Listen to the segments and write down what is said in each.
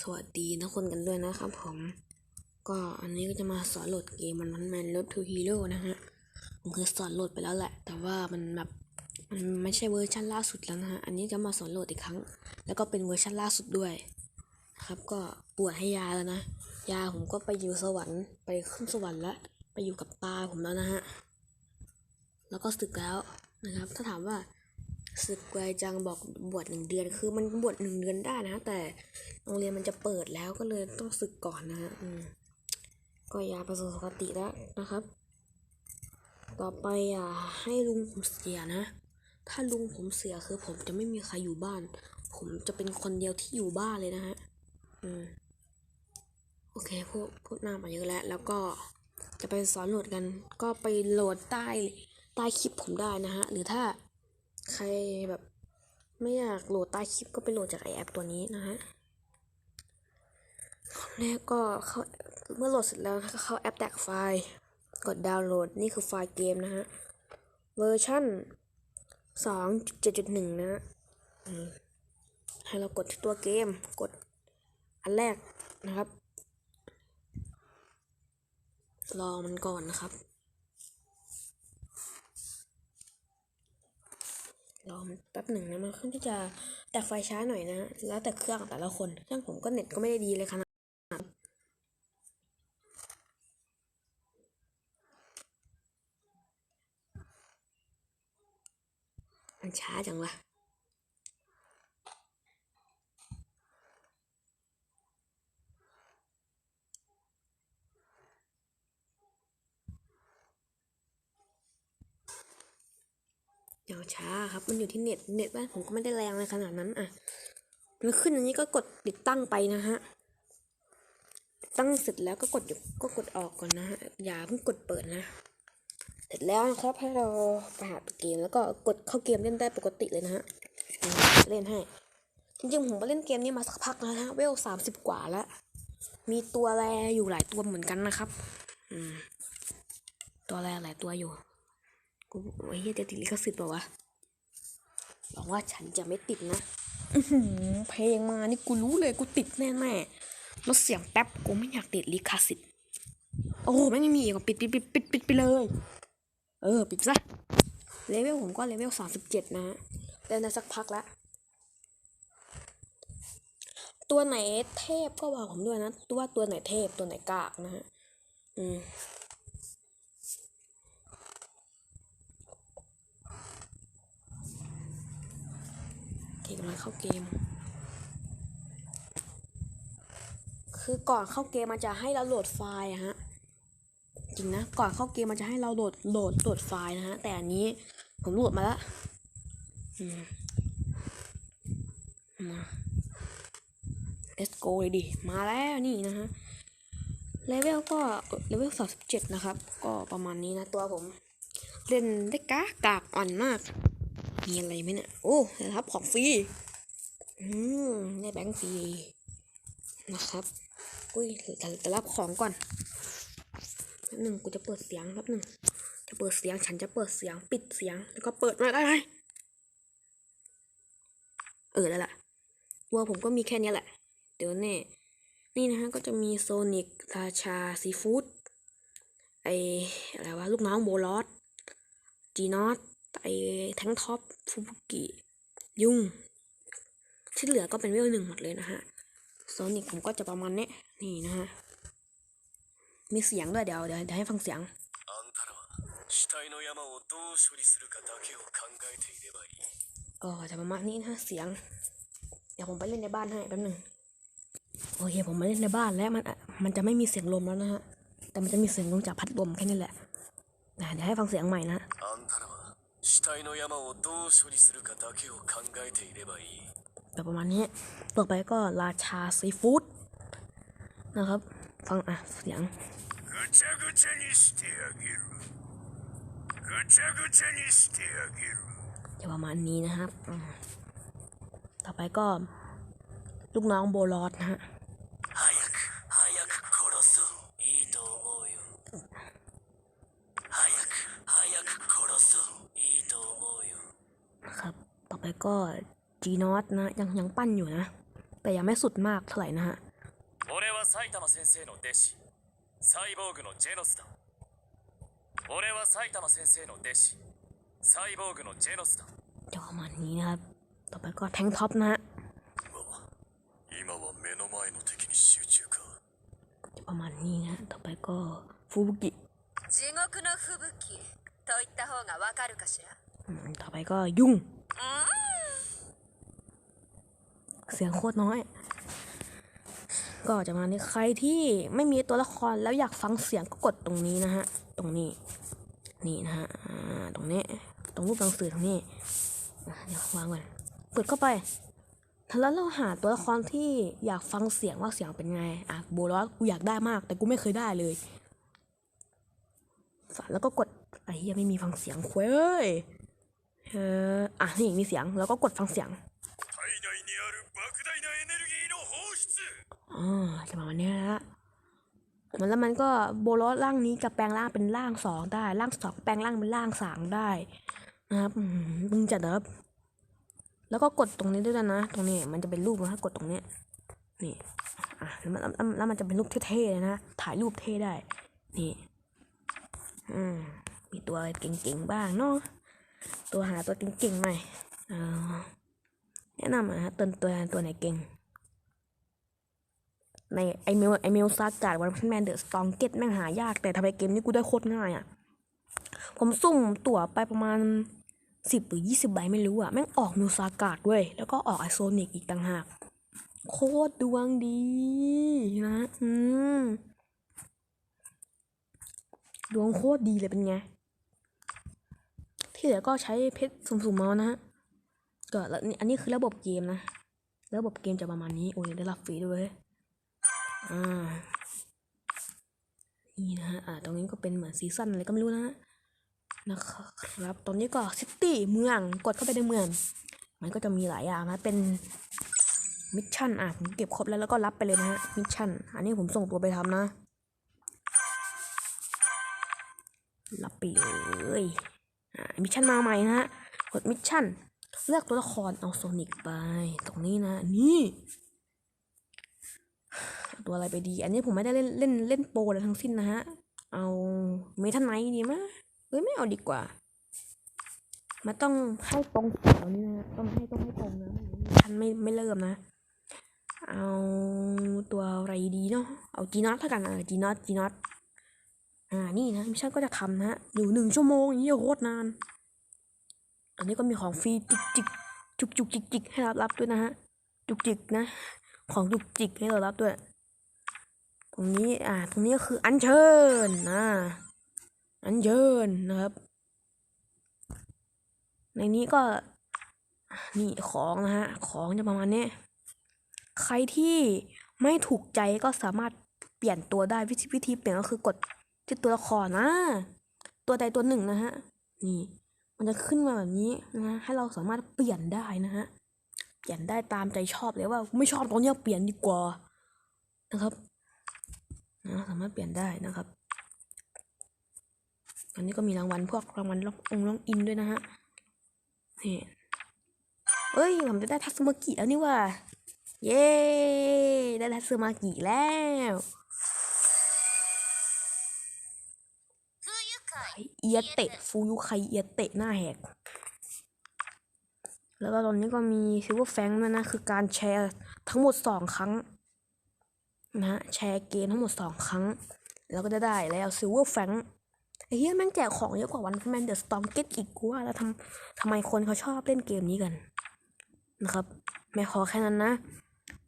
สวัสดีทุกคนกันด้วยนะครับผม ก็อันนี้ก็จะมาสอนโหลดเกมมันมันแมนรถทูฮีโร่นะฮะ ผมเคยสอนโหลดไปแล้วแหละ แต่ว่ามันแบบมันไม่ใช่เวอร์ชันล่าสุดแล้วนะฮะ อันนี้จะมาสอนโหลดอีกครั้ง แล้วก็เป็นเวอร์ชันล่าสุดด้วยนะครับ ก็ปวดให้ยาแล้วนะ ยาผมก็ไปอยู่สวรรค์ ไปขึ้นสวรรค์แล้ว ไปอยู่กับตาผมแล้วนะฮะ แล้วก็ศึกแล้วนะครับ ถ้าถามว่า ศึกไวจังบอกบวชหนึ่งเดือน คือมันบวชหนึ่งเดือนได้นะ แต่โรงเรียนมันจะเปิดแล้วก็เลยต้องศึกก่อนนะฮะก็ยาประสบสุขติแล้วนะครับ ต่อไปอะให้ลุงผมเสียนะ ถ้าลุงผมเสียคือผมจะไม่มีใครอยู่บ้าน ผมจะเป็นคนเดียวที่อยู่บ้านเลยนะฮะ อืม โอเคพูดพูดหน้ามาเยอะแล้ว แล้วก็จะไปสอนโหลดกัน ก็ไปโหลดใต้ใต้คลิปผมได้นะฮะ หรือถ้า ใครแบบ ไม่อยากโหลดใต้คลิปก็ไปโหลดจากไอแอปตัวนี้นะฮะแรกก็เข้าเมื่อโหลดเสร็จแล้วก็เข้าแอปแตกไฟล์ กดดาวน์โหลดนี่คือไฟล์เกมนะฮะ เวอร์ชั่นสองเจ็ดจุดหนึ่งนะฮะให้เรากดที่ตัวเกมกดอันแรกนะครับ รอมันก่อนนะครับ รอมันแป๊บหนึ่งนะมันค่อนข้างที่จะแตกไฟช้าหน่อยนะ แล้วแต่เครื่องแต่ละคนเครื่องผมก็เน็ตก็ไม่ได้ดีเลยขนาดนั้นมันช้าจังวะ อย่างช้าครับ มันอยู่ที่เน็ต เน็ตบ้านผมก็ไม่ได้แรงเลยขนาดนั้นอะมันขึ้นอันนี้ก็กดติดตั้งไปนะฮะ ตั้งเสร็จแล้วก็กดหยุดก็กดออกก่อนนะฮะ อย่าเพิ่งกดเปิดนะ เสร็จแล้วนะครับให้เราไปหาเกมแล้วก็กดเข้าเกมเล่นได้ปกติเลยนะฮะ เล่นให้ จริงๆผมก็เล่นเกมนี้มาสักพักแล้วนะเวลสามสิบกว่าแล้ว มีตัวแรอยู่หลายตัวเหมือนกันนะครับ อืม ตัวแรหลายตัวอยู่ กูไอ้เหี้ยจะติดลิขสิทธิ์ป่าวะบอกว่าฉันจะไม่ติดนะเพลงมานี่กูรู้เลยกูติดแน่แน่ๆแล้วเสียงแป๊บกูไม่อยากติดลิขสิทธิ์โอ้โหไม่มีอีกอะปิดปิดปิดปิดปิดไปเลย เออ ปิดซะเลเวลผมก็เลเวลสามสิบเจ็ดนะฮะเล่นได้สักพักล้วตัวไหนเทพก็บอกผมด้วยนะ ตัวตัวไหนเทพตัวไหนกากนะฮะ อืม เกมกำลังเข้าเกม คือก่อนเข้าเกมมันจะให้เราโหลดไฟล์อะฮะ จริงนะ ก่อนเข้าเกมมันจะให้เราโหลด โหลด โหลดไฟล์นะฮะ แต่อันนี้ผมโหลดมาแล้วอืมา let's go เลยดิ มาแล้วนี่นะฮะ เลเวลก็เลเวลสามสิบเจ็ดนะครับ ก็ประมาณนี้นะตัวผม เล่นได้กากากอ่อนมาก มีอะไรไหมเนี่ย โอ้ได้รับของฟรี อืมได้แบงค์ฟรีนะครับอุ้ยแต่รับของก่อนแป๊บหนึ่งกูจะเปิดเสียงแป๊บหนึ่งจะเปิดเสียงฉันจะเปิดเสียงปิดเสียง แล้วก็เปิดมาได้ไหมเออแล้วล่ะวัวผมก็มีแค่นี้แหละ เดี๋ยวแน่นี่นะฮะก็จะมีโซนิกราชาซีฟู้ดไออะไรวะลูกน้องโบลอสจีนอต ไอทั้งท็อปฟูบุกิยุ่งที่เหลือก็เป็นเวลหนึ่งหมดเลยนะฮะโซนิกผมก็จะประมาณนี้นี่นะฮะ มีเสียงด้วยเดี๋ยวเดี๋ยวให้ฟังเสียงก็จะประมาณนี้นะเสียง เดี๋ยวผมไปเล่นในบ้านให้แป๊บหนึ่งโอเคผมมาเล่นในบ้านแล้วมันมันจะไม่มีเสียงลมแล้วนะฮะแต่มันจะมีเสียงลมจากพัดลมแค่นี้แหละเดี๋ยวให้ฟังเสียงใหม่นะ 死体の山をどう処理するかだけを考えていればいい แบบประมาณนี้ ต่อไปก็ราชาซีฟู้ดนะครับ ฟังอ่ะเสียง ぐちゃぐちゃにしてあげるぐちゃぐちゃにしてあげる จะประมาณนี้นะครับอืมต่อไปก็ ลูกน้องโบลอสนะฮะ 思うよ นะครับ ต่อไปก็จีนอสนะ ยังยังปั้นอยู่นะ แต่ยังไม่สุดมากเท่าไหร่นะฮะ 俺は埼玉先生の弟子サイボーグのジェノスだ俺は埼玉先生の弟子サイボーグのジェノスだ จะประมาณนี้นะครับ ต่อไปก็แทงท็อปนะฮะ 今は目の前の敵に集中か จะประมาณนี้นะ ต่อไปก็ฟูบุกิ 地獄の吹雪と言った方がわかるかしら อืมต่อไปก็ยุ่ง เสียงโคตรน้อย ก็จะมาในใครที่ไม่มีตัวละครแล้วอยากฟังเสียงก็กดตรงนี้นะฮะ ตรงนี้ นี่นะฮะตรงนี้ ตรงรูปหนังสือตรงนี้เดี๋ยววางก่อนกดเข้าไปแล้วเราหาตัวละครที่อยากฟังเสียงว่าเสียงเป็นไง อะโบลอสกูอยากได้มาก แต่กูไม่เคยได้เลยแล้วก็กดไอ้เหี้ยังไม่มีฟังเสียงเว้ย เอออะนี่มีเสียงแล้วก็กดฟังเสียงอ๋อประมาณนี้นะมันแล้วมันก็โบลอสร่างนี้กับแปลงร่างเป็นร่างสองได้ร่างสองแปลงร่างเป็นร่างสามได้นะครับมึงจะเดิบแล้วก็กดตรงนี้ด้วยนะ ตรงนี้มันจะเป็นรูปนะกดตรงนี้นี่อะแล้วมันแล้วมันจะเป็นรูปเท่ๆเลยนะถ่ายรูปเท่ได้นี่อืมมีตัวเก่งๆบ้างเนาะ ตัวหาตัวเก่งๆหน่อยแนะนำนะฮะตัวตัวตัวไหนเก่ง ในไอเมลไอเมลซากาดวันพันแมนเดอะสตองเก็ตแม่งหายากแต่ทำไมเกมนี้กูได้โคตรง่ายอะ ผมสุ่มตั๋วไปประมาณสิบหรือยี่สิบใบไม่รู้อะ แม่งออกมิวซากาดด้วยแล้วก็ออกไอโซนิกอีกต่างหาก โคตรดวงดีนะ อืมดวงโคตรดีเลยเป็นไง ที่เหลือก็ใช้เพชรสุ่มๆมานะฮะก็แล้วนี่อันนี้คือระบบเกมนะ ระบบเกมจะประมาณนี้ โอ้ยได้รับฟรีด้วยอ่านี่นะฮะ อ่า ตรงนี้ก็เป็นเหมือนซีซั่นอะไรก็ไม่รู้นะฮะนะครับ ตอนนี้ก็ซิตี้เมือง กดเข้าไปในเมือง มันก็จะมีหลายอย่างนะ เป็นมิชชั่น อะ ผมเก็บครบแล้วแล้วก็รับไปเลยนะฮะ มิชชั่น อันนี้ผมส่งตัวไปทำนะ รับไปเลย มิชชั่นมาใหม่นะฮะกดมิชชั่น เลือกตัวละครเอาโซนิกไป ตรงนี้นะ นี่ ตัวอะไรไปดี อันนี้ผมไม่ได้เล่นเล่นเล่นโปรอะไรทั้งสิ้นนะฮะ เอาเมทันไนท์ดีไหมเฮ้ยไม่เอาดีกว่ามันต้องให้ตรงแถวนี้นะต้องให้ต้องให้ตรงนะฉันไม่ไม่เริ่มนะ เอาตัวอะไรดีเนาะเอาจีนอตเท่ากันอะจีนอตจีนอต อ่า นี่นะมิชชั่นก็จะทำนะฮะ อยู่หนึ่งชั่วโมงอย่างนี้โคตรนาน อันนี้ก็มีของฟรีจิกจิกจุกจุกจิกจิกให้รับรับด้วยนะฮะ จุกจิกนะ ของจุกจิกให้เรารับด้วย ตรงนี้ อ่า ตรงนี้ก็คืออัญเชิญนะอัญเชิญนะครับ ในนี้ก็ นี่ของนะฮะ ของจะประมาณนี้ ใครที่ไม่ถูกใจก็สามารถเปลี่ยนตัวได้วิธีวิธีเปลี่ยนก็คือกด ที่ตัวละครนะ ตัวใดตัวหนึ่งนะฮะ นี่ มันจะขึ้นมาแบบนี้นะ ให้เราสามารถเปลี่ยนได้นะฮะ เปลี่ยนได้ตามใจชอบเลยว่า ไม่ชอบตรงนี้เปลี่ยนดีกว่า นะครับ นะสามารถเปลี่ยนได้นะครับ อันนี้ก็มีรางวัลพวกรางวัลล็อกองล็อกอินด้วยนะฮะ นี่เอ้ยผมจะได้ทัสมากิแล้วนี่ว่า เย้ ได้ทัสมากิแล้ว เอียเตะฟูยุไคเอียเตะหน้าแหก แล้วก็ตอนนี้ก็มีซิลเวอร์แฟงด้วยนะ คือการแชร์ทั้งหมดสองครั้งนะฮะแชร์เกมทั้งหมดสองครั้ง แล้วก็จะได้แล้วซิลเวอร์แฟงไอ้เหี้ยแม่งแจกของเยอะกว่าวันแมนเดอะสตอมเก็ตอีกกูว่าแล้วทำทำไมคนเขาชอบเล่นเกมนี้กัน นะครับไม่ขอแค่นั้นนะ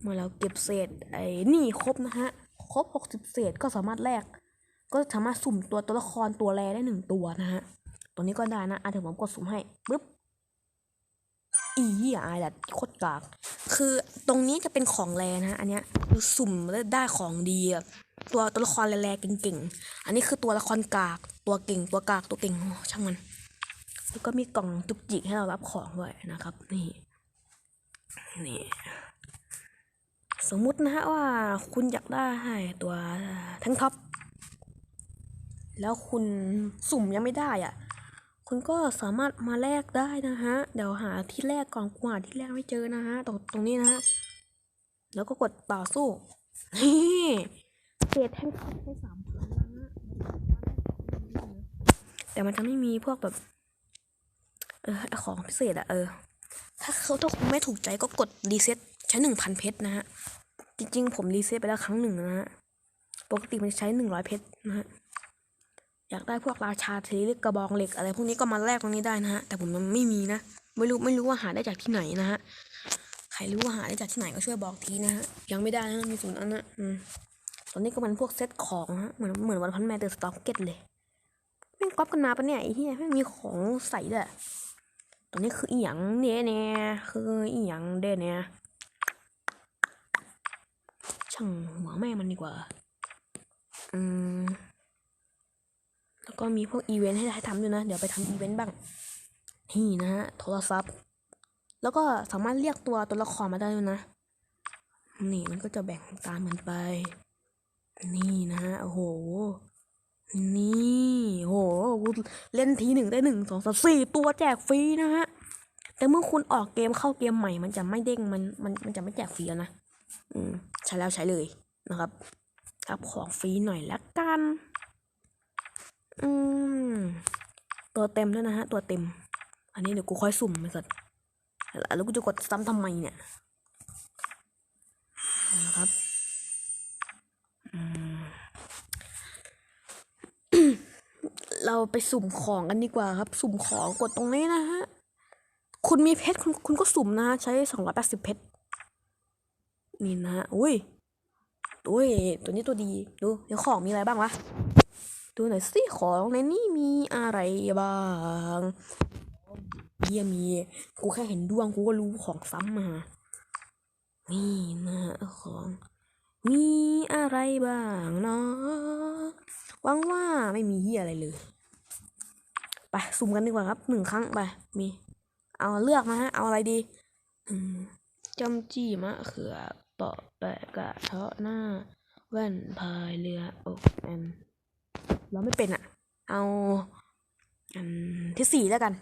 เมื่อเราเก็บเศษไอ้นี่ครบนะฮะ ครบหกสิบเศษก็สามารถแลก ก็สามารถสุ่มตัวตัวละครตัวแรได้หนึ่งตัวนะฮะ ตัวนี้ก็ได้นะอะเดี๋ยวผมกดสุ่มให้ปึ๊บ อีเหี้ยอายแบบโคตรกาก คือตรงนี้จะเป็นของแรนะฮะอันเนี้ยคือสุ่มแล้วได้ของดีตัวตัวละครแรๆเก่งๆ อันนี้คือตัวละครกาก ตัวเก่ง ตัวกากตัวเก่งโอ้ช่างมัน แล้วก็มีกล่องจุกจิกให้เรารับของด้วยนะครับ นี่ นี่ สมมุตินะฮะว่าคุณอยากได้ตัวทั้งท็อป แล้วคุณสุ่มยังไม่ได้อะ คุณก็สามารถมาแลกได้นะฮะ เดี๋ยวหาที่แรกก่อนกูหาที่แรกไม่เจอนะฮะ ตรงตรงนี้นะฮะ แล้วก็กดต่อสู้ นี่เกรดแท่งทอปได้สามพันนะแต่มันจะไม่มีพวกแบบ เออของพิเศษอะเออ ถ้าเขาถ้าคุณไม่ถูกใจก็กดรีเซ็ตใช้หนึ่งพันเพชรนะฮะ จริงๆ ผมรีเซ็ตไปแล้วครั้งหนึ่งนะฮะ ปกติมันใช้หนึ่งร้อยเพชรนะฮะ อยากได้พวกราชาเทลิกกระบองเหล็กอะไรพวกนี้ก็มาแลกตรงนี้ได้นะฮะแต่ผมมันไม่มีนะไม่รู้ไม่รู้ว่าหาได้จากที่ไหนนะฮะใครรู้ว่าหาได้จากที่ไหนก็ช่วยบอกทีนะฮะยังไม่ได้นะมีส่วนนั้นนะอืมตอนนี้ก็มันพวกเซตของฮะเหมือนเหมือนวันพันแมนเดอร์สต็อกเก็ตเลยแม่งก๊อปกันมาปะเนี่ยไอ้เหี้ยแม่งมีของใส่ด้วยตอนนี้คืออีหยังเนี่ยเนี่ยคืออีหยังเด่เนี่ยช่างหัวแม่มันดีกว่า อืม แล้วก็มีพวกอีเวนต์ให้ให้ทำด้วยนะ เดี๋ยวไปทำอีเวนต์บ้าง นี่นะฮะ โทรศัพท์ แล้วก็สามารถเรียกตัวตัวละครมาได้ด้วยนะ นี่มันก็จะแบ่งตามมันไป นี่นะฮะ โอ้โห นี่โอ้โหเล่นทีหนึ่งได้หนึ่งสองสามสี่ตัวแจกฟรีนะฮะ แต่เมื่อคุณออกเกมเข้าเกมใหม่ มันจะไม่เด้ง มัน มัน มันจะไม่แจกฟรีแล้วนะ อืม ใช้แล้วใช้เลยนะครับรับของฟรีหน่อยละกัน อืมตัวเต็มด้วยนะฮะ ตัวเต็ม อันนี้เดี๋ยวกูค่อยสุ่มไปก่อนแล้วกูจะกดซ้ำทำไมเนี่ยนะครับเราไปสุ่มของกันดีกว่าครับ สุ่มของกดตรงนี้นะฮะ คุณมีเพชรคุณคุณก็สุ่มนะฮะ ใช้สองร้อยแปดสิบเพชรนี่นะฮะอุ้ยอุ้ยตัวนี้ตัวดี ดูเดี๋ยวของมีอะไรบ้างวะ ดูหน่อยสิของในนี้มีอะไรบ้างเยี่ยมี กูแค่เห็นดวงกูก็รู้ของซ้ำมา นี่นะของ มีอะไรบ้างเนาะหวังว่าไม่มีเหี้ยอะไรเลย ไปสุ่มกันดีกว่าครับหนึ่งครั้งไป มี เอาเลือกมาฮะ เอาอะไรดีอืมจำจี้มะเขือเปาะแปะกะเทาะหน้า แว่นพายเรืออก เราไม่เป็นอะเอาอันที่สี่แล้วกัน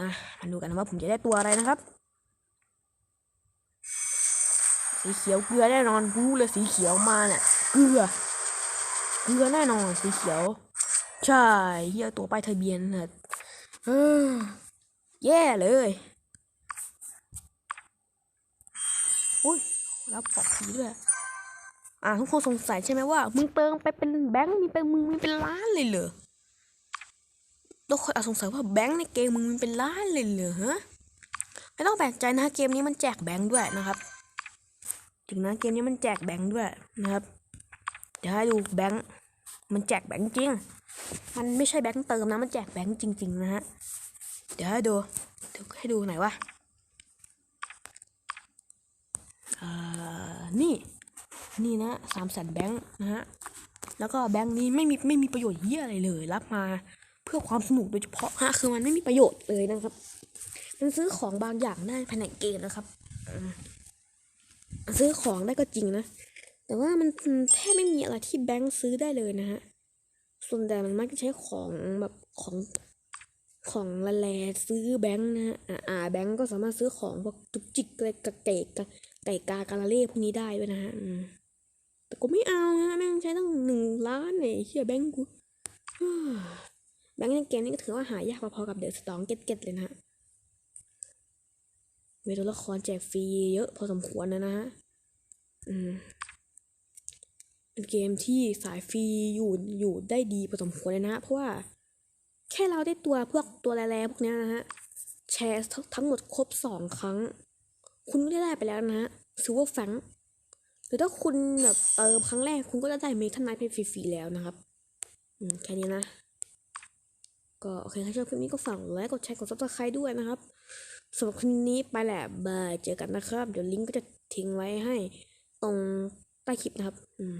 อะมาดูกันว่าผมจะได้ตัวอะไรนะครับ สีเขียวเกลือแน่นอนกูรู้เลยสีเขียวมาเนี่ยเกลือเกลือแน่นอนสีเขียว ใช่เฮียตัวป้ายทะเบียนน่ะเออแย่เลยอุ้ยรับปอกสีด้วย อ่าทุกคนสงสัยใช่ไหมว่า มึงเติมไปเป็นแบงค์มีเป็นมึงมีเป็นล้านเลยเหรอทุกคนอาจสงสัยว่าแบงค์ในเกมมึงมีเป็นล้านเลยเหรอฮะไม่ต้องแปลกใจนะเกมนี้มันแจกแบงค์ด้วยนะครับถึงนะเกมนี้มันแจกแบงค์ด้วยนะครับ เดี๋ยวให้ดูแบงค์มันแจกแบงค์จริง มันไม่ใช่แบงค์เติมนะมันแจกแบงค์จริง ๆ นะฮะเดี๋ยวให้ดูเดี๋ยวให้ดูไหนว่าอ่านี่ นี่นะสามแสนแบงค์นะฮะ แล้วก็แบงค์นี้ไม่มีไม่มีประโยชน์เยี่ยอะไรเลย รับมาเพื่อความสนุกโดยเฉพาะฮะ คือมันไม่มีประโยชน์เลยนะครับ มันซื้อของบางอย่างได้ภายในเกมนะครับ ซื้อของได้ก็จริงนะ แต่ว่ามันแทบไม่มีอะไรที่แบงค์ซื้อได้เลยนะฮะ ส่วนใหญ่มันมักจะใช้ของแบบของของละแลซื้อแบงค์นะฮะ อ่า แบงค์ก็สามารถซื้อของพวกจุกจิกกระเกกกะไก่กากาลาเล่พวกนี้ได้ด้วยนะฮะอืม แต่กูไม่เอาฮะแม่งใช้ตั้งหนึ่งล้านเนี่ยเฮียแบงค์กูแบงค์ในเกมนี้ก็ถือว่าหายากพอๆกับเดอะสตองเก็ตเก็ตเลยนะฮะมีตัวละครแจกฟรีเยอะพอสมควรนะนะฮะอืมเป็นเกมที่สายฟรีอยู่อยู่ได้ดีพอสมควรเลยนะฮะเพราะว่าแค่เราได้ตัวพวกตัวแร่ๆพวกเนี้ยนะฮะแชร์ทั้งทั้งหมดครบสองครั้ง คุณก็ได้ไปแล้วนะฮะซูเปอร์แฟง หรือถ้าคุณแบบเติมครั้งแรกคุณก็จะได้เมทันไนท์เพฟรีๆแล้วนะครับอืมแค่นี้นะ ก็โอเคถ้าชอบคลิปนี้ก็ฝากไลค์กดแชร์กดซับสไครต์ด้วยนะครับสำหรับคลิปนี้ไปแหละบายเจอกันนะครับ เดี๋ยวลิงก์ก็จะทิ้งไว้ให้ตรงใต้คลิปนะครับ อืม